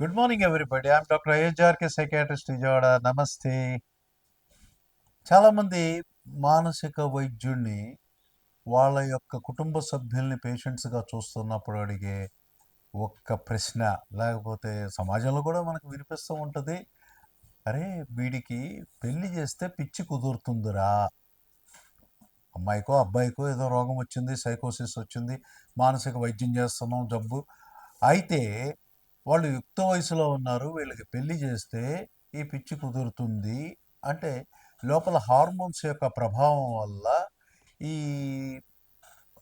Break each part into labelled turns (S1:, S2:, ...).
S1: Good morning everybody I'm doctor ISRK psychiatrist Vijayawada నమస్తే చాలామంది మానసిక వైద్యుడిని వాళ్ళ యొక్క కుటుంబ సభ్యుల్ని పేషెంట్స్గా చూస్తున్నప్పుడు అడిగే ఒక్క ప్రశ్న లేకపోతే సమాజంలో కూడా మనకు వినిపిస్తూ ఉంటుంది అరే వీడికి పెళ్ళి చేస్తే పిచ్చి కుదురుతుందిరా. అమ్మాయికో అబ్బాయికో ఏదో రోగం వచ్చింది సైకోసిస్ వచ్చింది మానసిక వైద్యం చేస్తున్నాం జబ్బు. అయితే వాళ్ళు యుక్త వయసులో ఉన్నారు వీళ్ళకి పెళ్ళి చేస్తే ఈ పిచ్చి కుదురుతుంది అంటే లోపల హార్మోన్స్ యొక్క ప్రభావం వల్ల ఈ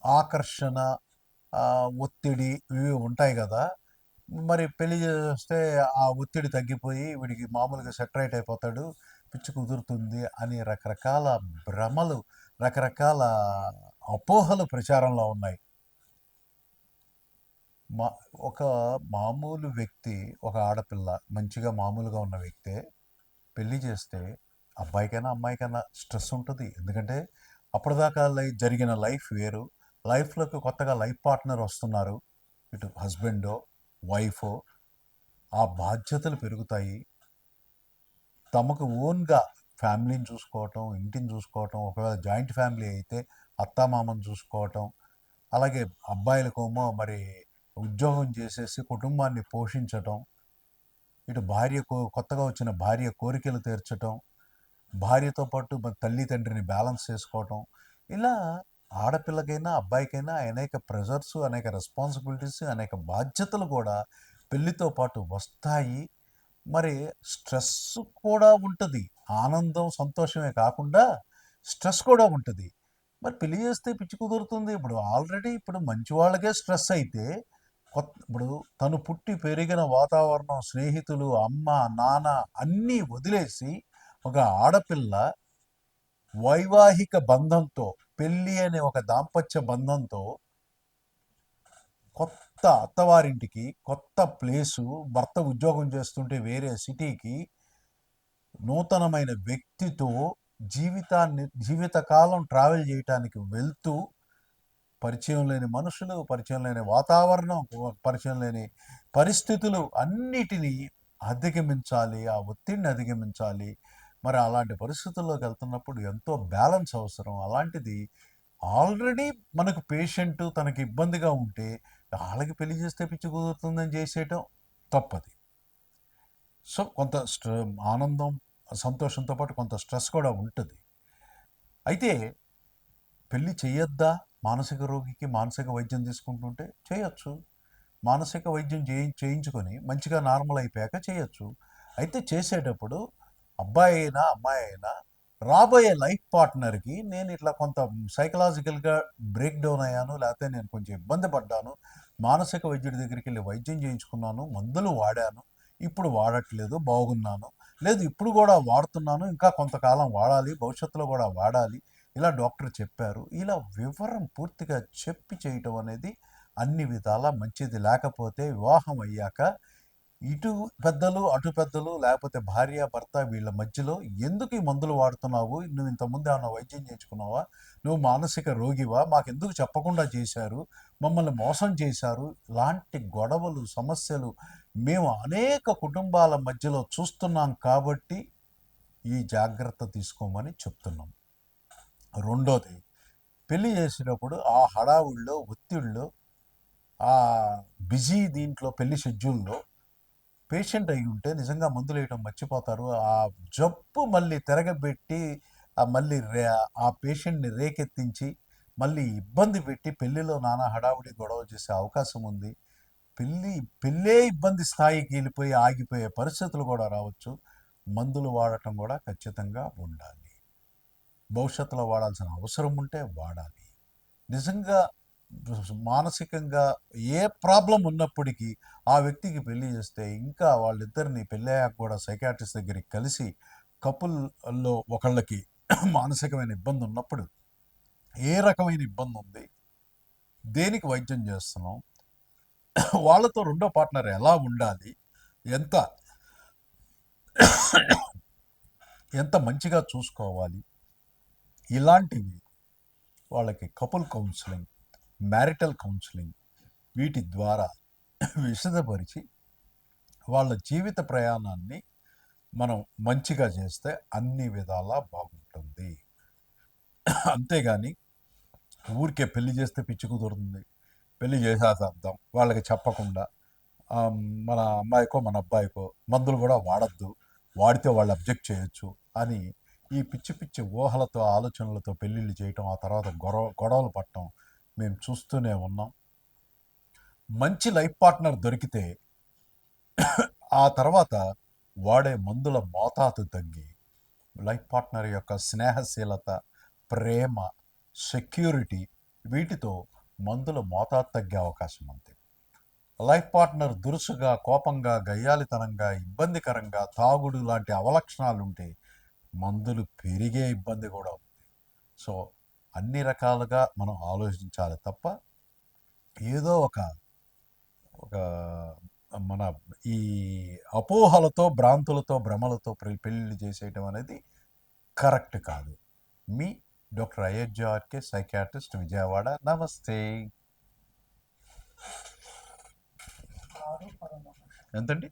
S1: ఆకర్షణ ఒత్తిడి ఇవి ఉంటాయి కదా. మరి పెళ్ళి చేస్తే ఆ ఒత్తిడి తగ్గిపోయి వీడికి మామూలుగా సెటరైట్ అయిపోతాడు పిచ్చి కుదురుతుంది అని రకరకాల భ్రమలు రకరకాల అపోహలు ప్రచారంలో ఉన్నాయి. మా ఒక మామూలు వ్యక్తి ఒక ఆడపిల్ల మంచిగా మామూలుగా ఉన్న వ్యక్తే పెళ్ళి చేస్తే అబ్బాయికైనా అమ్మాయికైనా స్ట్రెస్ ఉంటుంది. ఎందుకంటే అప్పటిదాకా లై జరిగిన లైఫ్ వేరు. లైఫ్లోకి కొత్తగా లైఫ్ పార్ట్నర్ వస్తున్నారు. ఇటు హస్బెండో వైఫో ఆ బాధ్యతలు పెరుగుతాయి. తమకు ఓన్గా ఫ్యామిలీని చూసుకోవటం ఇంటిని చూసుకోవటం ఒకవేళ జాయింట్ ఫ్యామిలీ అయితే అత్తామామను చూసుకోవటం అలాగే అబ్బాయిలకేమో మరి ఉద్యోగం చేసేసి కుటుంబాన్ని పోషించటం ఇటు భార్య కో- కొత్తగా వచ్చిన భార్య కోరికలు తీర్చటం భార్యతో పాటు తల్లి తండ్రిని బ్యాలెన్స్ చేసుకోవటం ఇలా ఆడపిల్లకైనా అబ్బాయికైనా అనేక ప్రెజర్స్ అనేక రెస్పాన్సిబిలిటీస్ అనేక బాధ్యతలు కూడా పెళ్ళితో పాటు వస్తాయి. మరి స్ట్రెస్ కూడా ఉంటుంది. ఆనందం సంతోషమే కాకుండా స్ట్రెస్ కూడా ఉంటుంది. మరి పెళ్ళి చేస్తే పిచ్చి కుదురుతుంది. ఇప్పుడు ఆల్రెడీ ఇప్పుడు మంచి వాళ్ళకే స్ట్రెస్ అయితే కొత్త ఇప్పుడు తను పుట్టి పెరిగిన వాతావరణం స్నేహితులు అమ్మ నాన్న అన్నీ వదిలేసి ఒక ఆడపిల్ల వైవాహిక బంధంతో పెళ్ళి అనే ఒక దాంపత్య బంధంతో కొత్త అత్తవారింటికి కొత్త ప్లేసు భర్త ఉద్యోగం చేస్తుంటే వేరే సిటీకి నూతనమైన వ్యక్తితో జీవితాన్ని జీవితకాలం ట్రావెల్ చేయటానికి వెళ్తూ పరిచయం లేని మనుషులు పరిచయం లేని వాతావరణం పరిచయం లేని పరిస్థితులు అన్నిటినీ అధిగమించాలి ఆ ఒత్తిడిని అధిగమించాలి. మరి అలాంటి పరిస్థితుల్లోకి వెళ్తున్నప్పుడు ఎంతో బ్యాలెన్స్ అవసరం. అలాంటిది ఆల్రెడీ మనకు పేషెంట్ తనకి ఇబ్బందిగా ఉంటే వాళ్ళకి పెళ్ళి చేస్తే పిచ్చి కుదురుతుందని చేసేయటం తప్పది. సో కొంత ఆనందం సంతోషంతో పాటు కొంత స్ట్రెస్ కూడా ఉంటుంది. అయితే పెళ్ళి చేయొద్దా మానసిక రోగికి మానసిక వైద్యం తీసుకుంటుంటే చేయొచ్చు. మానసిక వైద్యం చేయి చేయించుకొని మంచిగా నార్మల్ అయిపోయాక చేయొచ్చు. అయితే చేసేటప్పుడు అబ్బాయి అయినా అమ్మాయి అయినా రాబోయే లైఫ్ పార్ట్నర్కి నేను ఇట్లా కొంత సైకలాజికల్గా బ్రేక్ డౌన్ అయ్యాను లేకపోతే నేను కొంచెం ఇబ్బంది పడ్డాను మానసిక వైద్యుడి దగ్గరికి వెళ్ళి వైద్యం చేయించుకున్నాను మందులు వాడాను ఇప్పుడు వాడట్లేదు బాగున్నాను లేదు ఇప్పుడు కూడా వాడుతున్నాను ఇంకా కొంతకాలం వాడాలి భవిష్యత్తులో కూడా వాడాలి ఇలా డాక్టర్ చెప్పారు. ఇలా వివరం పూర్తిగా చెప్పి చేయటం అనేది అన్ని విధాలా మంచిది. లేకపోతే వివాహం అయ్యాక ఇటు పెద్దలు అటు పెద్దలు లేకపోతే భార్య భర్త వీళ్ళ మధ్యలో ఎందుకు ఈ మందులు వాడుతున్నావు? నువ్వు ఇంతకుముందు ఏమన్నా వైద్యం చేయించుకున్నావా? నువ్వు మానసిక రోగివా? మాకు ఎందుకు చెప్పకుండా చేశారు? మమ్మల్ని మోసం చేశారు? లాంటి గొడవలు సమస్యలు మేము అనేక కుటుంబాల మధ్యలో చూస్తున్నాం కాబట్టి ఈ జాగ్రత్త తీసుకోమని చెప్తున్నాం. రెండోది పెళ్ళి చేసేటప్పుడు ఆ హడావుల్లో ఒత్తిళ్ళు ఆ బిజీ దీంట్లో పెళ్ళి షెడ్యూల్లో పేషెంట్ అయి ఉంటే నిజంగా మందులు వేయటం మర్చిపోతారు. ఆ జబ్బు మళ్ళీ తిరగబెట్టి మళ్ళీ రే ఆ పేషెంట్ని రేకెత్తించి మళ్ళీ ఇబ్బంది పెట్టి పెళ్ళిలో నానా హడావుడి గొడవ చేసే అవకాశం ఉంది. పెళ్ళి పెళ్ళే ఇబ్బంది స్థాయికి వెళ్ళిపోయి ఆగిపోయే పరిస్థితులు కూడా రావచ్చు. మందులు వాడటం కూడా ఖచ్చితంగా ఉండాలి. భవిష్యత్తులో వాడాల్సిన అవసరం ఉంటే వాడాలి. నిజంగా మానసికంగా ఏ ప్రాబ్లం ఉన్నప్పటికీ ఆ వ్యక్తికి పెళ్ళి చేస్తే ఇంకా వాళ్ళిద్దరిని పెళ్ళయ్యాక కూడా సైకాట్రిస్ట్ దగ్గరికి కలిసి కపుల్లో ఒకళ్ళకి మానసికమైన ఇబ్బంది ఉన్నప్పుడు ఏ రకమైన ఇబ్బంది ఉంది? దేనికి వైద్యం చేస్తున్నాం? వాళ్ళతో రెండో పార్ట్నర్ ఎలా ఉండాలి? ఎంత ఎంత మంచిగా చూసుకోవాలి? ఇలాంటివి వాళ్ళకి కపుల్ కౌన్సిలింగ్ మ్యారిటల్ కౌన్సిలింగ్ వీటి ద్వారా విశదపరిచి వాళ్ళ జీవిత ప్రయాణాన్ని మనం మంచిగా చేస్తే అన్ని విధాలా బాగుంటుంది. అంతేగాని ఊరికే పెళ్ళి చేస్తే పిచ్చి కుదురుతుంది. పెళ్ళి అర్థం వాళ్ళకి చెప్పకుండా మన అమ్మాయికో మన అబ్బాయికో మందులు కూడా వాడద్దు. వాడితే వాళ్ళు అబ్జెక్ట్ చేయొచ్చు అని ఈ పిచ్చి పిచ్చి ఊహలతో ఆలోచనలతో పెళ్ళిళ్ళు చేయటం ఆ తర్వాత గొడవ గొడవలు పట్టడం మేము చూస్తూనే ఉన్నాం. మంచి లైఫ్ పార్ట్నర్ దొరికితే ఆ తర్వాత వాడే మందుల మోతాదు తగ్గి లైఫ్ పార్ట్నర్ యొక్క స్నేహశీలత ప్రేమ సెక్యూరిటీ వీటితో మందుల మోతాదు తగ్గే అవకాశం ఉంది లైఫ్ పార్ట్నర్ దురుసుగా కోపంగా గయ్యాలితనంగా ఇబ్బందికరంగా తాగుడు లాంటి అవలక్షణాలుంటే మందులు పెరిగే ఇబ్బంది కూడా ఉంది. సో అన్ని రకాలుగా మనం ఆలోచించాలి తప్ప ఏదో ఒక ఒక మన ఈ అపోహలతో భ్రాంతులతో భ్రమలతో పెళ్ళిళ్ళు చేసేయటం అనేది కరెక్ట్ కాదు. మీ డాక్టర్ అయోధ్యార్కే సైకాట్రిస్ట్ విజయవాడ నమస్తే. ఎంతండి?